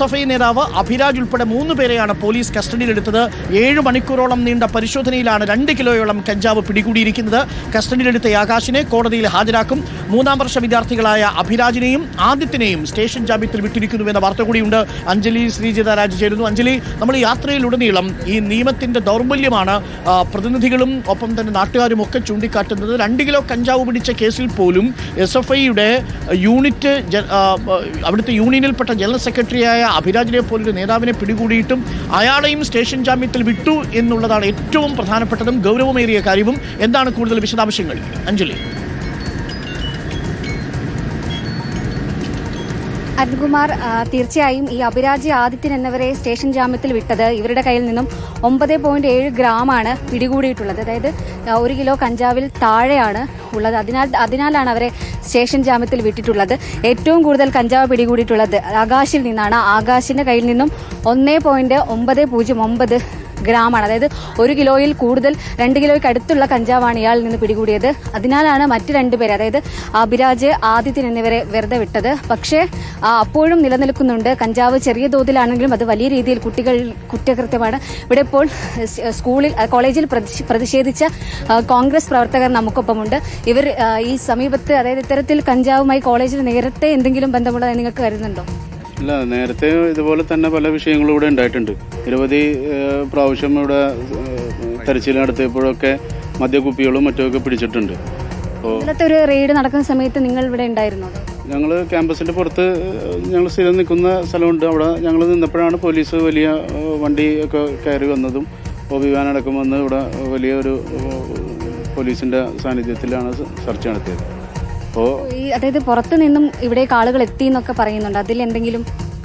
S F I നേതാവ് അഭിരാജ് ഉൾപ്പെടെ മൂന്ന് പേരെയാണ് പോലീസ് കസ്റ്റഡിയിലെടുത്തത്. ഏഴ് മണിക്കൂറോളം നീണ്ട പരിശോധനയിലാണ് രണ്ട് കിലോയോളം കഞ്ചാവ് പിടികൂടിയിരിക്കുന്നത്. കസ്റ്റഡിയിലെടുത്ത ആകാശിനെ കോടതിയിൽ ഹാജരാക്കും. മൂന്നാം വർഷ വിദ്യാർത്ഥികളായ അഭിരാജിനെയും ആദിത്യനെയും സ്റ്റേഷൻ ജാമ്യത്തിൽ വിട്ടിരിക്കുന്നുവെന്ന വാർത്ത കൂടിയുണ്ട്. അഞ്ജലി ശ്രീജിത രാജ് ചേരുന്നു. അഞ്ജലി നമ്മൾ യാത്രയിലുടനീളം ഈ നിയമത്തിന്റെ ദൗർബല്യമാണ് പ്രതിനിധികളും ഒപ്പം തന്നെ നാട്ടുകാരും ഒക്കെ ചൂണ്ടിക്കാട്ടുന്നത്. രണ്ട് കിലോ കഞ്ചാവ് പിടിച്ച കേസിൽ പോലും എസ് എഫ് ഐയുടെ യൂണിറ്റ് അവിടുത്തെ യൂണിയനിൽപ്പെട്ട ജനറൽ സെക്രട്ടറിയായ അഭിരാജിനെ പോലൊരു നേതാവിനെ പിടികൂടിയിട്ടും അയാളെയും സ്റ്റേഷൻ ജാമ്യത്തിൽ വിട്ടു എന്നുള്ളതാണ് ഏറ്റവും പ്രധാനപ്പെട്ടതും ഗൗരവമേറിയ കാര്യവും. എന്താണ് കൂടുതൽ വിശദാംശങ്ങൾ? അഞ്ജലി. അരുൺകുമാർ തീർച്ചയായും ഈ അഭിരാജി ആദിത്യൻ എന്നിവരെ സ്റ്റേഷൻ ജാമ്യത്തിൽ വിട്ടത് ഇവരുടെ കയ്യിൽ നിന്നും ഒമ്പത് പോയിന്റ് ഏഴ് ഗ്രാമാണ് പിടികൂടിയിട്ടുള്ളത്. അതായത് ഒരു കിലോ കഞ്ചാവിൽ താഴെയാണ് ഉള്ളത്. അതിനാൽ അതിനാലാണ് അവരെ സ്റ്റേഷൻ ജാമ്യത്തിൽ വിട്ടിട്ടുള്ളത്. ഏറ്റവും കൂടുതൽ കഞ്ചാവ് പിടികൂടിയിട്ടുള്ളത് ആകാശിൽ നിന്നാണ്. ആകാശിന്റെ കയ്യിൽ നിന്നും ഒന്നേ പോയിന്റ് ഒമ്പത് പൂജ്യം ഒമ്പത് ഗ്രാമാണ്. അതായത് ഒരു കിലോയിൽ കൂടുതൽ രണ്ട് കിലോയ്ക്ക് അടുത്തുള്ള കഞ്ചാവാണ് ഇയാളിൽ നിന്ന് പിടികൂടിയത്. അതിനാലാണ് മറ്റ് രണ്ടുപേരെ അതായത് അഭിരാജ് ആദിത്യൻ എന്നിവരെ വെറുതെ വിട്ടത്. പക്ഷേ അപ്പോഴും നിലനിൽക്കുന്നുണ്ട്. കഞ്ചാവ് ചെറിയ തോതിലാണെങ്കിലും അത് വലിയ രീതിയിൽ കുട്ടികൾ കുറ്റകൃത്യമാണ്. ഇവിടെ ഇപ്പോൾ സ്കൂളിൽ കോളേജിൽ പ്രതിഷേധിച്ച കോൺഗ്രസ് പ്രവർത്തകർ നമുക്കൊപ്പമുണ്ട്. ഇവർ ഈ സമീപത്ത് അതായത് ഇത്തരത്തിൽ കഞ്ചാവുമായി കോളേജിൽ നേരത്തെ എന്തെങ്കിലും ബന്ധമുള്ളതായി നിങ്ങൾക്ക് കരുതുന്നുണ്ടോ? ഇല്ല നേരത്തെ ഇതുപോലെ തന്നെ പല വിഷയങ്ങളും ഇവിടെ ഉണ്ടായിട്ടുണ്ട്. നിരവധി പ്രാവശ്യം ഇവിടെ തെരച്ചിൽ നടത്തിയപ്പോഴൊക്കെ മദ്യക്കുപ്പികളും മറ്റുമൊക്കെ പിടിച്ചിട്ടുണ്ട്. ഒരു റെയ്ഡ് നടക്കുന്ന സമയത്ത് നിങ്ങൾ ഇവിടെ ഉണ്ടായിരുന്നോ? ഞങ്ങൾ ക്യാമ്പസിന്റെ പുറത്ത് ഞങ്ങൾ സ്ഥിരം നിൽക്കുന്ന സ്ഥലമുണ്ട്. അവിടെ ഞങ്ങൾ നിന്നപ്പോഴാണ് പോലീസ് വലിയ വണ്ടി ഒക്കെ കയറി വന്നതും ഒബിവാൻ അടക്കം വന്ന് ഇവിടെ വലിയൊരു പോലീസിന്റെ സാന്നിധ്യത്തിലാണ് സെർച്ച് നടത്തിയത്. അപ്പോൾ ഈ അതായത് പുറത്തു നിന്നും ഇവിടേക്ക് ആളുകൾ എത്തി എന്നൊക്കെ പറയുന്നുണ്ട്. അതിൽ എന്തെങ്കിലും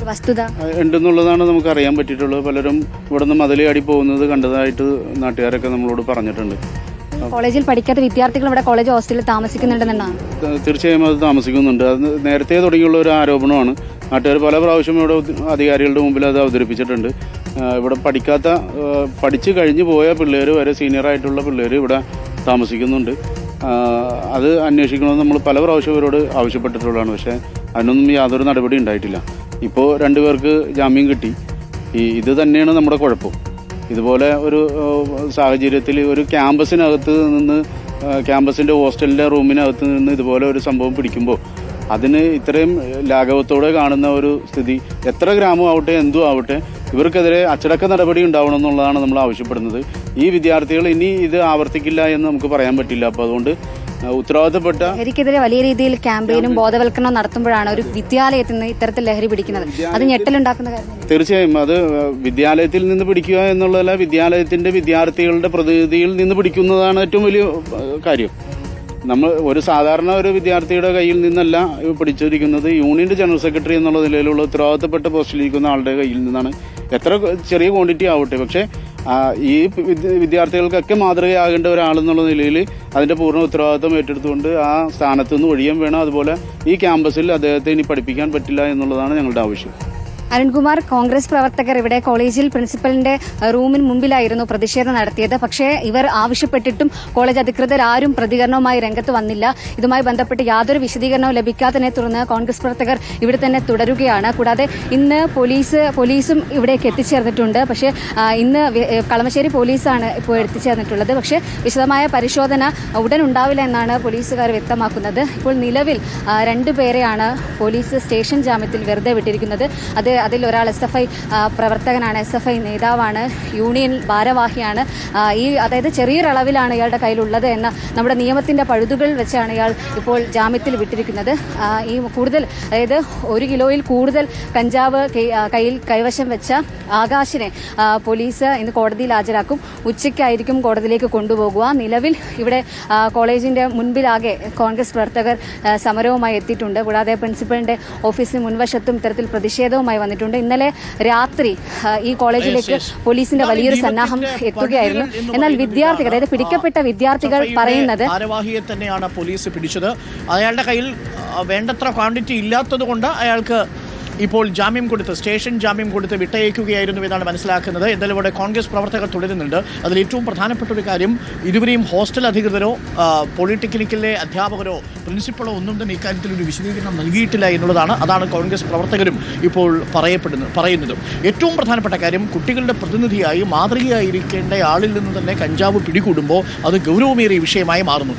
വസ്തുത? ഉണ്ടെന്നുള്ളതാണ് നമുക്ക് അറിയാൻ പറ്റിയിട്ടുള്ളത്. പലരും ഇവിടെ നിന്ന് മതിൽ പോകുന്നത് കണ്ടതായിട്ട് നാട്ടുകാരൊക്കെ നമ്മളോട് പറഞ്ഞിട്ടുണ്ട്. കോളേജിൽ പഠിക്കാത്ത വിദ്യാർത്ഥികൾ ഇവിടെ കോളേജ് ഹോസ്റ്റലിൽ താമസിക്കുന്നുണ്ടെന്നാണ്. തീർച്ചയായും അത് താമസിക്കുന്നുണ്ട്. അത് നേരത്തെ തുടങ്ങിയുള്ള ഒരു ആരോപണമാണ്. നാട്ടുകാർ പല പ്രാവശ്യം ഇവിടെ അധികാരികളുടെ മുമ്പിൽ അത് അവതരിപ്പിച്ചിട്ടുണ്ട്. ഇവിടെ പഠിക്കാത്ത പഠിച്ചു കഴിഞ്ഞു പോയ പിള്ളേർ വരെ സീനിയർ ആയിട്ടുള്ള പിള്ളേർ ഇവിടെ താമസിക്കുന്നുണ്ട്. അത് അന്വേഷിക്കണമെന്ന് നമ്മൾ പല പ്രാവശ്യം ഇവരോട് ആവശ്യപ്പെട്ടിട്ടുള്ളതാണ്. പക്ഷേ അതിനൊന്നും യാതൊരു നടപടി ഉണ്ടായിട്ടില്ല. ഇപ്പോൾ രണ്ടുപേർക്ക് ജാമ്യം കിട്ടി. ഈ ഇത് തന്നെയാണ് നമ്മുടെ കുഴപ്പം. ഇതുപോലെ ഒരു സാഹചര്യത്തിൽ ഒരു ക്യാമ്പസിനകത്ത് നിന്ന് ക്യാമ്പസിന്റെ ഹോസ്റ്റലിന്റെ റൂമിനകത്ത് നിന്ന് ഇതുപോലെ ഒരു സംഭവം പിടിക്കുമ്പോൾ അതിന് ഇത്രയും ലാഘവത്തോടെ കാണുന്ന ഒരു സ്ഥിതി എത്ര ഗ്രാമം ആവട്ടെ എന്തും ആവട്ടെ ഇവർക്കെതിരെ അച്ചടക്ക നടപടി ഉണ്ടാവണം എന്നുള്ളതാണ് നമ്മൾ ആവശ്യപ്പെടുന്നത്. ഈ വിദ്യാർത്ഥികൾ ഇനി ഇത് ആവർത്തിക്കില്ല എന്ന് നമുക്ക് പറയാൻ പറ്റില്ല. അപ്പോൾ അതുകൊണ്ട് ഉത്തരവാദിത്തപ്പെട്ട ലഹരിക്കെതിരെ വലിയ രീതിയിൽ ക്യാമ്പയിനും ബോധവൽക്കരണം നടത്തുമ്പോഴാണ് ഒരു വിദ്യാലയത്തിൽ നിന്ന് ഇത്തരത്തിൽ ലഹരി പിടിക്കുന്നത്. അത് ഞെട്ടലുണ്ടാക്കുന്ന കാര്യം തീർച്ചയായും അത് വിദ്യാലയത്തിൽ നിന്ന് പിടിക്കുക എന്നുള്ളതല്ല വിദ്യാലയത്തിന്റെ വിദ്യാർത്ഥികളുടെ പ്രതിനിധിയിൽ നിന്ന് പിടിക്കുന്നതാണ് ഏറ്റവും വലിയ കാര്യം. നമ്മൾ ഒരു സാധാരണ ഒരു വിദ്യാർത്ഥിയുടെ കയ്യിൽ നിന്നല്ല പിടിച്ചിരിക്കുന്നത്. യൂണിയന്റെ ജനറൽ സെക്രട്ടറി എന്നുള്ള നിലയിലുള്ള ഉത്തരവാദിത്തപ്പെട്ട പോസ്റ്റിലിരിക്കുന്ന ആളുടെ കയ്യിൽ നിന്നാണ് എത്ര ചെറിയ ക്വാണ്ടിറ്റി ആവട്ടെ. പക്ഷേ ഈ വിദ്യ- വിദ്യാർത്ഥികൾക്കൊക്കെ മാതൃകയാകേണ്ട ഒരാളെന്നുള്ള നിലയിൽ അതിന്റെ പൂർണ ഉത്തരവാദിത്വം ഏറ്റെടുത്തുകൊണ്ട് ആ സ്ഥാനത്ത് നിന്ന് ഒഴിയാൻ വേണം. അതുപോലെ ഈ ക്യാമ്പസിൽ അദ്ദേഹത്തെ ഇനി പഠിപ്പിക്കാൻ പറ്റില്ല എന്നുള്ളതാണ് ഞങ്ങളുടെ ആവശ്യം. അരുൺകുമാർ കോൺഗ്രസ് പ്രവർത്തകർ ഇവിടെ കോളേജിൽ പ്രിൻസിപ്പലിന്റെ റൂമിന് മുമ്പിലായിരുന്നു പ്രതിഷേധം നടത്തിയത്. പക്ഷേ ഇവർ ആവശ്യപ്പെട്ടിട്ടും കോളേജ് അധികൃതർ ആരും പ്രതികരണവുമായി രംഗത്ത് വന്നില്ല. ഇതുമായി ബന്ധപ്പെട്ട് യാതൊരു വിശദീകരണവും ലഭിക്കാത്തതിനെ തുടർന്ന് കോൺഗ്രസ് പ്രവർത്തകർ ഇവിടെ തന്നെ തുടരുകയാണ്. കൂടാതെ ഇന്ന് പോലീസ് പോലീസും ഇവിടേക്ക് എത്തിച്ചേർന്നിട്ടുണ്ട്. പക്ഷേ ഇന്ന് കളമശ്ശേരി പോലീസാണ് ഇപ്പോൾ എത്തിച്ചേർന്നിട്ടുള്ളത്. പക്ഷേ വിശദമായ പരിശോധന ഉടൻ ഉണ്ടാവില്ല എന്നാണ് പോലീസുകാർ വ്യക്തമാക്കുന്നത്. ഇപ്പോൾ നിലവിൽ രണ്ടുപേരെയാണ് പോലീസ് സ്റ്റേഷൻ ജാമ്യത്തിൽ വെറുതെ വിട്ടിരിക്കുന്നത്. അത് അതിൽ ഒരാൾ എസ് എഫ് ഐ പ്രവർത്തകനാണ്. എസ് എഫ് ഐ നേതാവാണ്. യൂണിയൻ ഭാരവാഹിയാണ്. ഈ അതായത് ചെറിയൊരളവിലാണ് ഇയാളുടെ കയ്യിലുള്ളത് എന്ന നമ്മുടെ നിയമത്തിന്റെ പഴുതുകൾ വെച്ചാണ് ഇയാൾ ഇപ്പോൾ ജാമ്യത്തിൽ വിട്ടിരിക്കുന്നത്. ഈ കൂടുതൽ അതായത് ഒരു കിലോയിൽ കൂടുതൽ കഞ്ചാവ് കയ്യിൽ കൈവശം വെച്ച ആകാശിനെ പോലീസ് ഇന്ന് കോടതിയിൽ ഹാജരാക്കും. ഉച്ചയ്ക്കായിരിക്കും കോടതിയിലേക്ക് കൊണ്ടുപോകുക. നിലവിൽ ഇവിടെ കോളേജിന്റെ മുൻപിലാകെ കോൺഗ്രസ് പ്രവർത്തകർ സമരവുമായി എത്തിയിട്ടുണ്ട്. കൂടാതെ പ്രിൻസിപ്പലിന്റെ ഓഫീസിന് മുൻവശത്തും ഇത്തരത്തിൽ പ്രതിഷേധവുമായി വന്നിട്ടുണ്ട്. ഇന്നലെ രാത്രി ഈ കോളേജിലേക്ക് പോലീസിന്റെ വലിയൊരു സന്നാഹം എത്തുകയായിരുന്നു. എന്നാൽ വിദ്യാർത്ഥികൾ അതായത് പിടിക്കപ്പെട്ട വിദ്യാർത്ഥികൾ പറയുന്നത് ഭാരവാഹിയെ തന്നെയാണ് പോലീസ് പിടിച്ചത്. അയാളുടെ കയ്യിൽ വേണ്ടത്ര ക്വാണ്ടിറ്റി ഇല്ലാത്തത് കൊണ്ട് അയാൾക്ക് ഇപ്പോൾ ജാമ്യം കൊടുത്ത് സ്റ്റേഷൻ ജാമ്യം കൊടുത്ത് വിട്ടയക്കുകയായിരുന്നു എന്നാണ് മനസ്സിലാക്കുന്നത്. എന്തായാലും ഇവിടെ കോൺഗ്രസ് പ്രവർത്തകർ തുടരുന്നുണ്ട്. അതിൽ ഏറ്റവും പ്രധാനപ്പെട്ട ഒരു കാര്യം ഇതുവരെയും ഹോസ്റ്റൽ അധികൃതരോ പോളിടെക്നിക്കിലെ അധ്യാപകരോ പ്രിൻസിപ്പളോ ഒന്നും തന്നെ ഇക്കാര്യത്തിൽ ഒരു വിശദീകരണം നൽകിയിട്ടില്ല എന്നുള്ളതാണ് അതാണ് കോൺഗ്രസ് പ്രവർത്തകരും ഇപ്പോൾ പറയപ്പെടുന്നത് പറയുന്നതും. ഏറ്റവും പ്രധാനപ്പെട്ട കാര്യം കുട്ടികളുടെ പ്രതിനിധിയായി മാതൃകയായിരിക്കേണ്ട ആളിൽ നിന്ന് തന്നെ കഞ്ചാവ് പിടികൂടുമ്പോൾ അത് ഗൗരവമേറിയ വിഷയമായി മാറുന്നു.